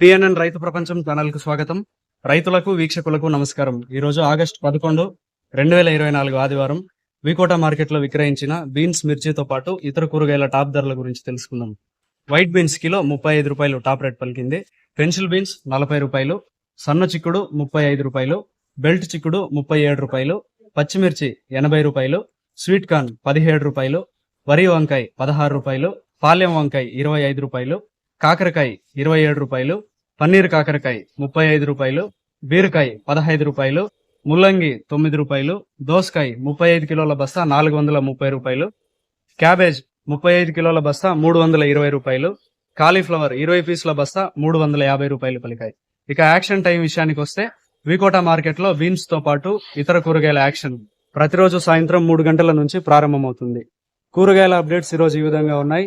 PNN రైతు ప్రపంచం ఛానల్కు స్వాగతం. రైతులకు వీక్షకులకు నమస్కారం. ఈ రోజు ఆగస్టు పదకొండు రెండు వేల ఇరవై నాలుగు ఆదివారం వికోట మార్కెట్లో విక్రయించిన బీన్స్ మిర్చితో పాటు ఇతర కూరగాయల టాప్ ధరల గురించి తెలుసుకుందాం. వైట్ బీన్స్ కిలో ముప్పై ఐదు రూపాయలు టాప్ రేట్ పలికింది. పెన్సిల్ బీన్స్ నలభై రూపాయలు సన్న చిక్కుడు ముప్పై ఐదు రూపాయలు బెల్ట్ చిక్కుడు ముప్పై ఏడు రూపాయలు పచ్చిమిర్చి ఎనభై రూపాయలు స్వీట్ కార్న్ పదిహేడు రూపాయలు వరి వంకాయ పదహారు రూపాయలు పాలెం వంకాయ ఇరవై ఐదు రూపాయలు కాకరకాయ ఇరవై ఏడు రూపాయలు పన్నీర్ కాకరకాయ ముప్పై ఐదు రూపాయలు బీరకాయ పదహైదు రూపాయలు ముల్లంగి తొమ్మిది రూపాయలు దోసకాయ ముప్పై ఐదు కిలోల బస్తా నాలుగు వందల ముప్పై రూపాయలు క్యాబేజ్ ముప్పై ఐదు కిలోల బస్తా మూడు వందల ఇరవై రూపాయలు కాలీఫ్లవర్ ఇరవై పీసుల బస్తా మూడు వందల యాభై రూపాయలు పలికాయి. ఇక యాక్షన్ టైం విషయానికి వస్తే వికోట మార్కెట్లో బీన్స్తో పాటు ఇతర కూరగాయల యాక్షన్ ప్రతిరోజు సాయంత్రం మూడు గంటల నుంచి ప్రారంభమవుతుంది. కూరగాయల అప్డేట్స్ ఈరోజు ఈ విధంగా ఉన్నాయి.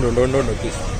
no, no, no, no, please.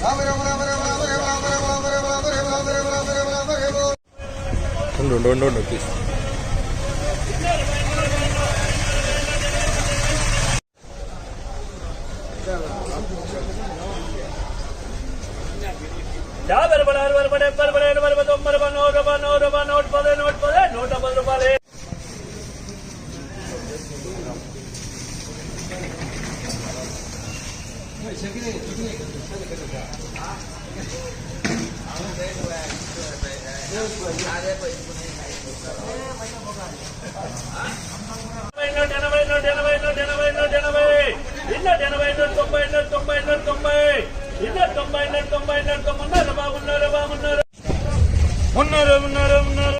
Ram Ram ఉండు ఉండు ఉండు తీసు ఉండు ఉండు ఉండు ఉండు ఎనభై నుండి ఎనభై నుండి ఎనభై నుండి ఎనభై ఇన్న ఎనభై నుండి తొంభై నుండి తొంభై నుండి తొంభై